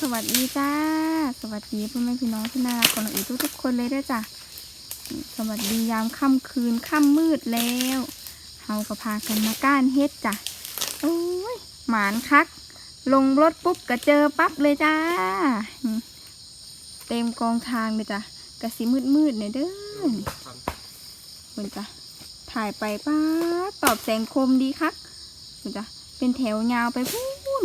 สวัสดีจ้า สวัสดีพ่อแม่พี่น้องที่น่ารักของเราอีกทุกๆคนเลยด้วยจ้ะสวัสดียามค่ำคืนค่ำมืดแล้วเฮาก็พากันมาก้านเฮ็ดจ้ะโอ้ยหมานคัก ลงรถปุ๊บก็เจอปั๊บเลยจ้า เต็มกองทางเลยจ้ะกระสีมืดๆเนี่ยเด้อนี่เห็นจ้ะถ่ายไปป้าตอบแสงคมดีคักเห็นจ้ะเป็นแถวยาวไปพูน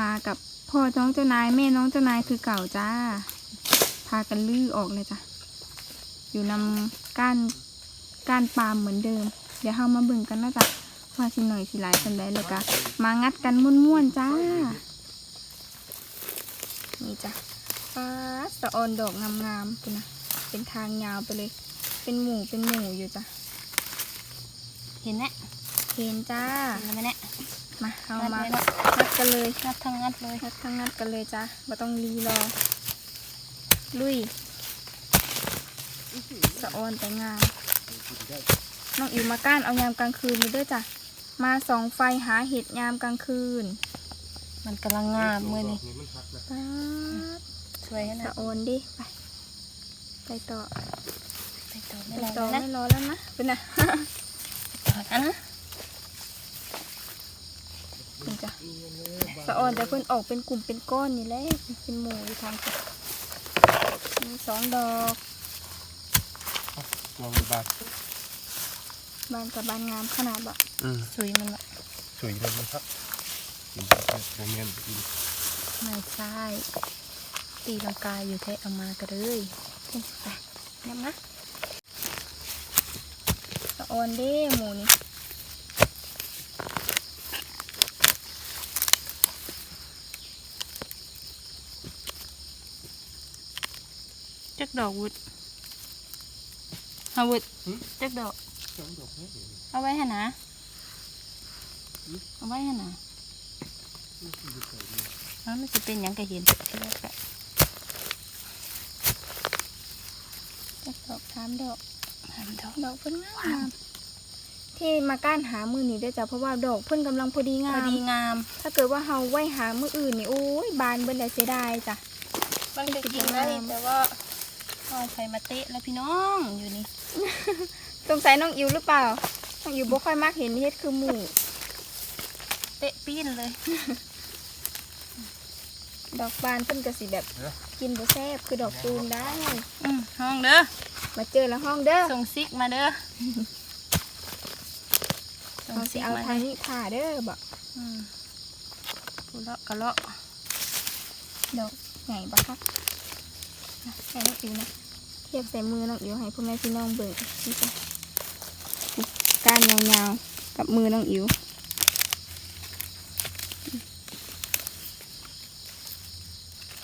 มากับ พ่อน้องเจ้านายแม่น้องเจ้านายคือเก่าจ้า พากันลื้อออกเลยจ้ะ อยู่นำก้านก้านปาล์มเหมือนเดิม เดี๋ยวเฮามาเบิ่งกันนะจ๊ะว่าสิหน่อยสิหลายสันใดเลยกะมางัดกันม่วนๆจ้า นี่จ้ะฟ้าสะออนดอกงามๆคุณนะ เป็นทางยาวไปเลย เป็นหมู่เป็นหมู่อยู่จ้ะ เห็นไหมเห็นจ้าเห็นไหมเนี่ย มาเอามางัดเลยเนอะงัดกันเลยงัดทั้งงัดเลยงัดทั้งงัดกันเลยจ้ะไม่ต้องรีรอ ลุยสะออนแต่งามน้องอิวมาก้านเอายามกลางคืนเลยเด้อจ้ะมาส่องไฟหาเห็ดยามกลางคืน มันกำลังงามมือนี่ป๊าดสวยขนาสะดออนดิไปไปต่อไปต่อไม่ไปรอต่อแล้วไม่นะรอแล้วนะเป็นไงต่อกันนะ เป็นจ้ะสะออนแต่เพิ่นออกเป็นกลุ่มเป็นก้อนนี่แหละเป็นหมู่อยู่ทางจ้ะมีสองดอกมองบาทบานกับบานงามขนาดแบบอืมสวยมันละสวยเลยนะครับโมเมนต์ไม่ใช่ตีลังกาอยู่แท้เอามากันเลยไปน้ำนะสะออนเด้หมูนี่ ดอกวุดฮาวุดจักดอกเอาไว้หนนะ เอาไว้หนนะแล้วมันจะเป็นหยังกะเห็นก็ได้แหละจักดอกสามดอกหันดอกดอกเพิ่นงามที่มาก้านหามือนี่ได้อจ้ะเพราะว่าดอกเพิ่นกำลังพอดีงาพอม ดีงาม ถ้าเกิดว่าเฮาไว้หามืออื่นนี่โอ้ยบานเบิ่นได้เสียดายจ้ะ มันก็กินได้แต่ว่า เอาไฟมาเตะแล้วพี่น้องอยู่นี่ สงสัยน้องอิวหรือเปล่า น้องอิวบ่ค่อยมักเห็นเฮ็ดคือหมูเตะปีนเลย ดอกบานเพิ่นก็สิแบบ กินบ่แซ่บคือดอกตูมได้ อืมห้องเด้อ มาเจอแล้วห้องเด้อส่งซิกมาเด้อส่งเราสิซิกเอามาทางเลยนี้ผ่าเด้อบ่อืมกุเลาะกะเลาะ ดอกใหญ่บ่คะนะใส่น้องอิวนะเทียบใส่มือน้องอิวให้พ่อแม่พี่น้องเบิ่งนี่จ้ะก้านยาวๆกับมือน้องอิว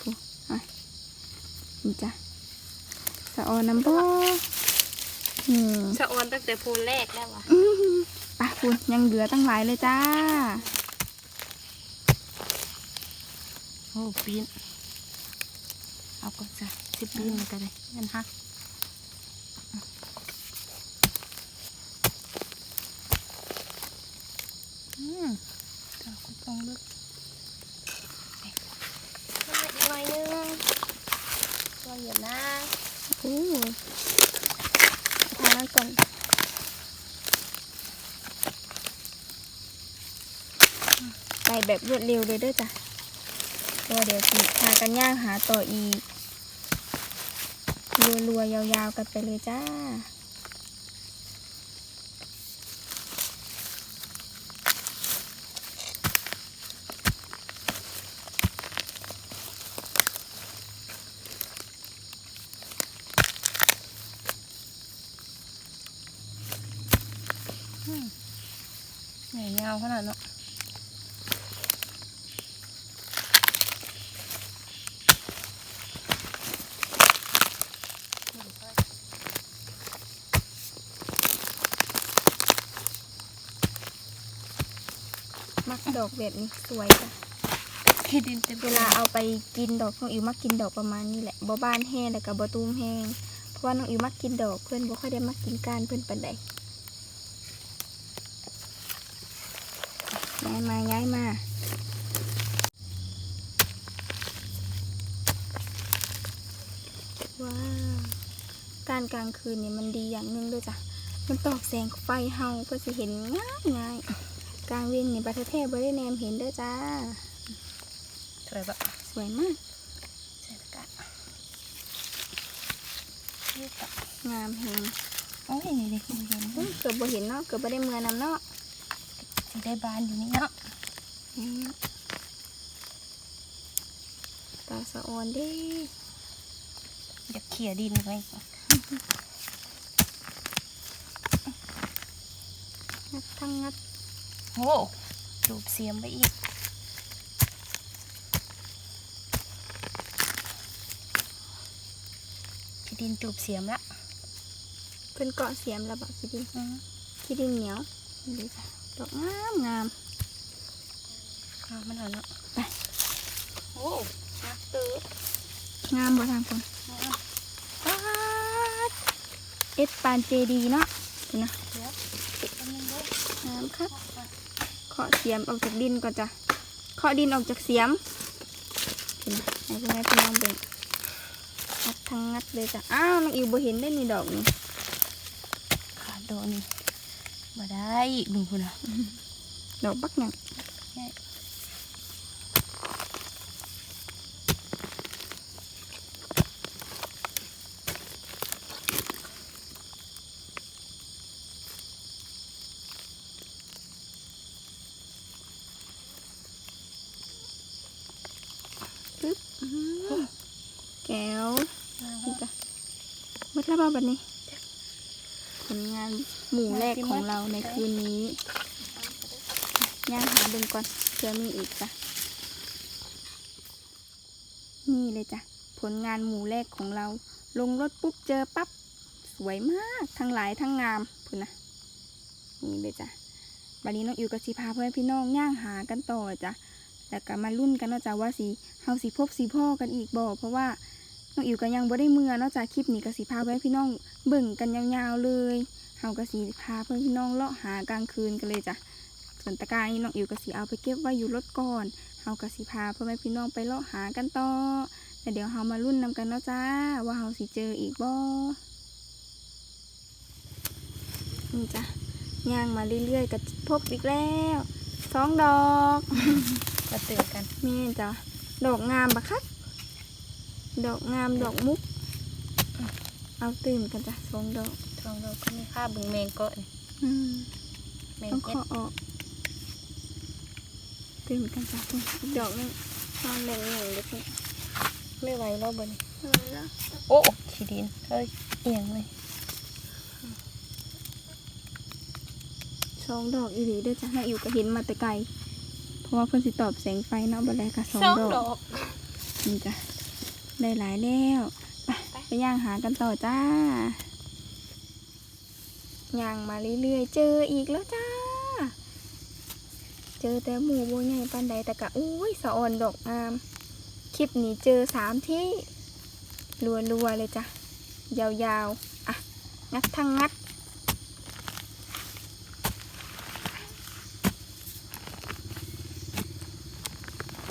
ผู้อะนี่จ้ะสะออนน้ำบ่อืมสะออนตั้งแต่พูนแรกแล้ววะอื้อหือไปคุณยังเหลือตั้งหลายเลยจ้าโอ้ปีนเอาก็จะ สิปีนมันก็ได้ยันฮักอืมเจ้าก็ต้องลึกอีกหน่อยนึงตัวเหยียบนะโอ้ทางนั้นก่อนไปแบบรวดเร็วเลยเด้อจ้ะตัวเดี๋ยวสิพากันย่างหาต่ออีก รัวๆ ยาวๆ กันไปเลยจ้าใหญ่ยาวขนาดเนาะ ดอกแบบนี้สวยจ้ะเวลาเอาไปกินดอกน้องอิวมักกินดอกประมาณนี้แหละบ่บ้านแห้งแล้วก็บ่ตูมแห้งเพราะว่าน้องอิวมักกินดอกเพื่อนบ่ค่อยได้มักกินก้านเพื่อนปานใดย้ายมาย้ายมาว้าวการกลางคืนเนี่ยมันดีอย่างหนึ่งด้วยจ้ะมันตอกแสงไฟเฮาก็จะเห็นง่ายง่าย กลางเว้นนี่บัตรเทพบริแนมเห็นเด้อจ้า สวยปะสวยมากใส่ตะกร้านี่ปะงามแหงโอ้ยนี่เด็กนี่เห็นอื้อเกือบบ่เห็นเนาะเกือบบ่ได้เมือนำเนาะสิได้บานอยู่นี่เนาะอืมตาสะออนเด้อยากเขี่ยดินไว้งัดทั้งงัด โอ้จูบเสียมไปอีก ขี้ดินจูบเสียมละเพิ่นเกาะเสียมแล้วบักขี้ดินอืมขี้ดินเหนียวนี่เลยจ้ะดอกงามงามเอามันเอาเนาะไปโอ้นักตื้องามบ่ทางคนป๊าดเอ็ดปานเจดีเนาะนี่นะเดี๋ยวอันนึงเด้องามครับเคาะเสียมออกจากดินก่อนจ้ะเคาะดินออกจากเสียมเห็นไหมให้เพื่อนให้พี่น้องเบิ่งงัดทั้งงัดเลยจ้ะ อ้าวน้องอิวบ่เห็นได้นี่ดอกนี่ขาดโดนมาได้บึงคุณอะดอกบักหนัง ปึ๊บอื้อหือแก้วนี่จ้ะหมดแล้ว บัดนี้ ผลงานหมู่แรกของเราในคืนนี้ ย่างหาเบิ่งก่อนเผื่อมีอีกจ้ะ นี่เลยจ้ะ ผลงานหมู่แรกของเรา ลงรถปุ๊บเจอปั๊บ สวยมาก ทั้งหลายทั้งงามพุ่นนะ นี่เลยจ้ะบัดนี้น้องอิวกับสีพาเพื่อนพี่น้องย่างหากันต่อจ้ะแล้วก็มารุ่นกันนะจ้ะว่าสีเฮาสีพบสีพ่อกันอีกบ่เพราะว่า น้องอิวก็ยังบ่ได้เมื่อเนาะจ้ะคลิปนี้ก็สีพาเพื่อนพี่น้องเบิ่งกันยาวๆเลยเฮาก็สีพาเพื่อนพี่น้องเลาะหากลางคืนกันเลยจ้ะส่วนตะกร้านี้น้องอิวก็สีเอาไปเก็บไว้อยู่รถก่อนเฮาก็สิพาพ่อแม่พี่น้องไปเลาะหากันต่อแล้วเดี๋ยวเฮามารุ่นนำกันเนาะจ้า ว่าเฮาสิเจออีกบ่นี่จ้ะย่างมาเรื่อยๆก็พบอีกแล้วสองดอก มาเตือนกันแม่นจ้ะดอกงามบะคัก ดอกงามดอกมุก เอาตื่นกันจ้ะสองดอกทองเราก็มีค่าบึงแมงเกาะนี่อืมแมงต้องเจ็ดขอออกตื่นกันจ้ะอีกดอกหนึงนอนแรงหนึ่งเล็กน้อยไม่ไหวแล้วบนเอาละโอ้ขี้ดินเฮ้ยเอียงเลยสองดอกอีหลีเด้อจ้ะนายอิวก็เห็นมาแต่ไกล เพราะว่าเพิ่นสิตอบแสงไฟเนาะบัดแลก็สองดอกนี่จ้ะ ได้หลายแล้วไปไปย่างหากันต่อจ้าย่างมาเรื่อยๆ เจออีกแล้วจ้า เจอแต่หมูโบใหญ่ปานใดแต่กะอุ้ยสะออนดอกงาม คลิปนี้เจอสามที่รัวๆเลยจ้ะ ยาวๆ อะ งัดทั้งงัด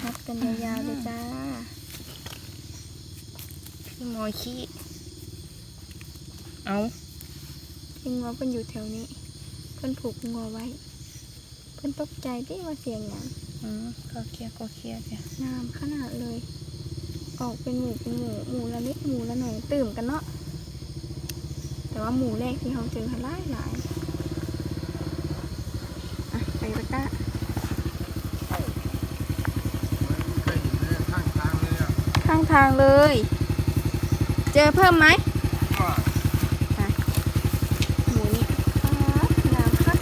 นับกันยาวๆเลยจ้า พี่มอยขี้ เอาพี่งัวเพิ่นอยู่แถวนี้ เพิ่นผูกงัวไว้ เพิ่นตกใจที่ว่าเสียงอย่างอืมก็เคลียร์ก็เคลียร์จ้ะงามขนาดเลย ออกเป็นหมูเป็นหมูหมูละนิดหมูละหน่อยตื่มกันเนาะ แต่ว่าหมูแรกที่เขาเจอหลายหลายอะไปตะกร้าเคยเห็นเลยข้างทางเลยอะข้างทาง เจอเพิ่มไหมหมูนี่ป๊างามคัก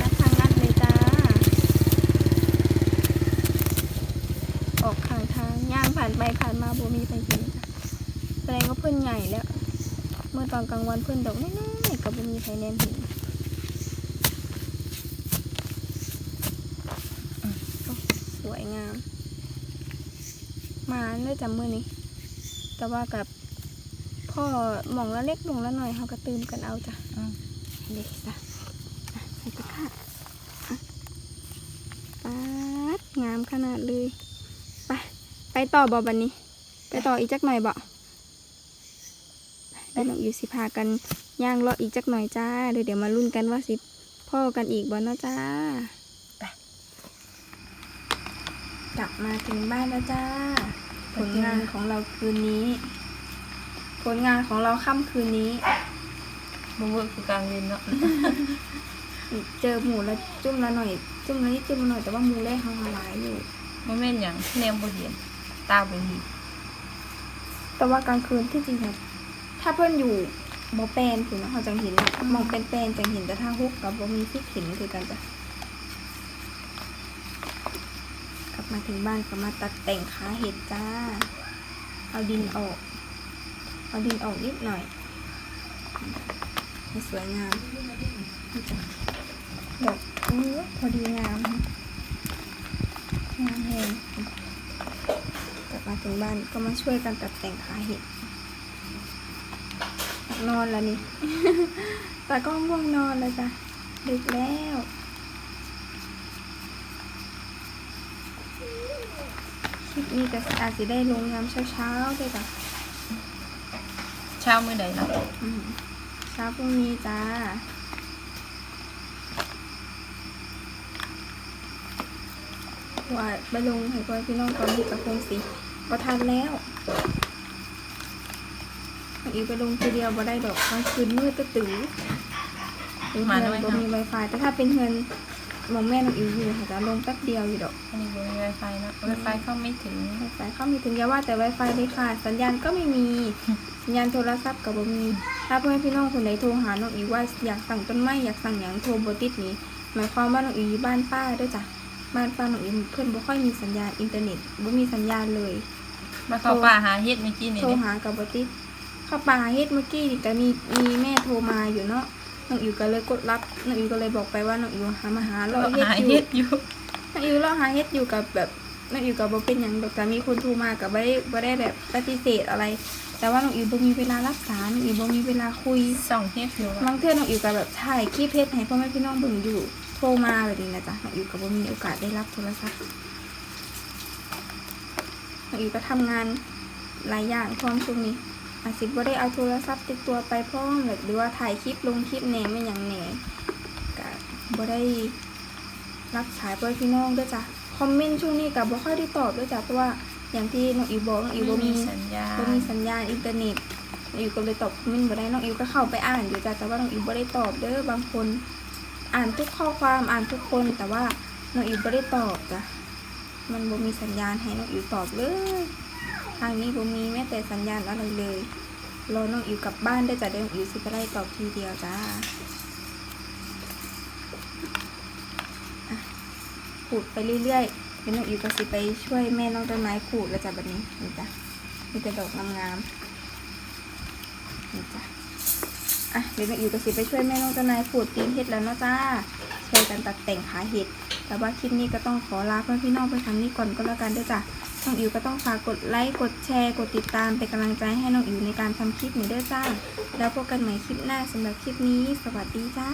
นัดทางนัดเลยจ้า ออกข้างทางย่างผ่านไปผ่านมาโบมีใครเห็นจ้ะแสดงว่าเพื่อนใหญ่แล้ว เมื่อตอนกลางวันเพื่อนดอกน้อยๆก็บ่มีใครแนมเห็นอืมโอ้สวยงามาเนื่อจำมือนี้ แต่ว่ากับพ่อหมองละเล็กหมองละหน่อยเขาก็ตื่มกันเอาจ้ะอืมเด็กจ้ะอะใส่ตะกร้าอะป๊าดงามขนาดเลยไปไปต่อบอบันนี้ ไปต่ออีกจักหน่อยบ่เดี๋ยวน้องอิวสิพากันย่างเลาะอีกจักหน่อยจ้าเดี๋ยวเดี๋ยวมาลุ้นกันว่าสิพ่อกันอีกบ่เนาะจ้าไปกลับมาถึงบ้านแล้วจ้า ผลงานของเราคืนนี้ ผลงานของเราค่ำคืนนี้บ่เวิร์กคือกลางเรียนเนาะเจอหมูแล้วจุ่มละหน่อย จุ่มละนิดจุ่มละหน่อยแต่ว่าหมูแรกเขาหลายอยู่บ่แม่นหยังแนมบ่เห็นตาบ่เห็นแต่ว่ากลางคืนที่จริงอะถ้าเพื่อนอยู่บอแปนถึงนะเขาจังเห็นมองเป็นแปนจังเห็นแต่ถ้าฮุกกับบอมีที่เห็นคือกันจ้ะกลับ มาถึงบ้านก็มาตัดแต่งขาเห็ดจ้า เอาดินออก เอาดินออกนิดหน่อยให้สวยงามดอกเออพอดีงามงามแหงกลับมาถึงบ้านก็มาช่วยกันตัดแต่งขาเห็ดนอนแล้วนี่ ตาก็ง่วงนอนแล้วจ้ะดึกแล้ว คลิปนี้ก็อาจจะได้ลงยามเช้าๆด้วยจ้ะเช้ามื้อใดเนาะอืมเช้าพรุ่งนี้จ้าว่าไปลงให้พ่อพี่น้องตอนนี้กับคงสิก็ทันแล้วอีกไปลงทีเดียวบ่ได้ดอกกลางคืนมืดตื้อตื้อเป็นเงินบ่มี Wi-Fi แต่ถ้าเป็นเงินห มองแม่น้องอิวอยู่ค่ะจะลงแป๊บเดียวอยู่ดอกอันนี้บ่มี Wi-Fi เนาะ Wi-Fi เข้าไม่ถึงไฟเข้ามีถึงอย่าว่าแต่ Wi-Fi เลยค่ะ สัญญาณก็ไม่มี สัญญาณโทรศัพท์ก็บ่มี ถ้าพ่อแม่พี่น้องคนไหนโทรหาน้องอีว่าอยากสั่งต้นไม้อยากสั่งหยังโทรบ่ติดนี้หมายความว่าน้องอีอยู่บ้านป้าเด้วยจ้ะบ้านป้าน้องอีเพื่อนบ่ค่อยมีสัญญาณอินเทอร์เน็ตบ่มีสัญญาณเลย มาเข้าป่าหาเฮ็ดเมื่อกี้นี่โทรเด้หากับบ่ติดเข้าป่าเฮ็ดเมื่อกี้นี่ก็มีมีแม่โทรมาอยู่เนาะ น้องอิวก็เลยกดรับน้องอิวก็เลยบอกไปว่าน้องอิวหามาหาเราเราเฮ็ดหาอยู่เฮ็ดอยู่น้องอิวเราหาเฮ็ดอยู่กับแบบน้องอิวกับบ่เป็นหยังดอกแต่มีคนโทรมากับบ่ได้บ่ได้แบบปฏิเสธอะไร แต่ว่าน้องอิวบ่มีเวลารับสารน้องอิวบ่มีเวลาคุยส่องเฮ็ดอยู่บางเทื่อน้องอิวกับแบบถ่ายคลิปเพจให้พ่อแม่พี่น้องเบิ่งอยู่โทรมาแบบนี้นะจ๊ะน้องอิวกับบ่มีโอกาสได้รับโทรศัพท์น้องอิวก็ทำงานหลายอย่างพร้อมช่วงนี้ อาจสิบ่ได้เอาโทรศัพท์ติดตัวไปพร้อมแบบหรือว่าถ่ายคลิปลงคลิปแหน่ไม่หยังแหน่ก็บ่ได้รับสายพ่อแม่พี่น้องด้วยจ้ะคอมเมนต์ช่วงนี้ก็บ่ค่อยได้ตอบด้วยจ้ะเพราะว่าอย่างที่น้องอิวบอกน้องอิวบ่บ่มีมีสัญญาณบ่มีสัญญาณอินเทอร์เน็ตน้องอิวก็เลยตอบคอมเมนต์บ่ได้น้องอิวก็เข้าไปอ่านอยู่จ้ะแต่ว่าน้องอิวบ่ได้ตอบเด้อบางคน อ่านทุกข้อความอ่านทุกคนแต่ว่าน้องอิวบ่ได้ตอบจ้ะมันบ่มีสัญญาณให้น้องอิวตอบเลย ทางนี้บ่มีแม้แต่สัญญาณอะไรเลย รอน้องอิวกลับบ้านได้จะเดี๋ยวน้องอิวสิไปไล่ตอบทีเดียวจ้าขูดไปเรื่อยๆเดี๋ยวน้องอิวก็สิไปช่วยแม่น้องต้นไม้ขูดแล้วจ้ะแบบนี้นี่จ้ะมีแต่ดอกงามๆนี่จ้ะอะเดี๋ยวแม่อิวกับสิไปช่วยแม่น้องเจ้านายขูดตีนเห็ดแล้วเนาะจ้าช่วยกันตัดแต่งขาเห็ดแต่ว่าคลิปนี้ก็ต้องขอลาเพื่อนพี่น้องไปทางนี้ก่อนก็แล้วกันด้วยจ้ะ น้องอิ๋วก็ต้องฝากกดไลค์กดแชร์ กดติดตามเป็นกำลังใจให้น้องอิ๋วในการทำคลิปนี้ด้วยจ้า แล้วพบกันใหม่คลิปหน้าสำหรับคลิปนี้ สวัสดีจ้า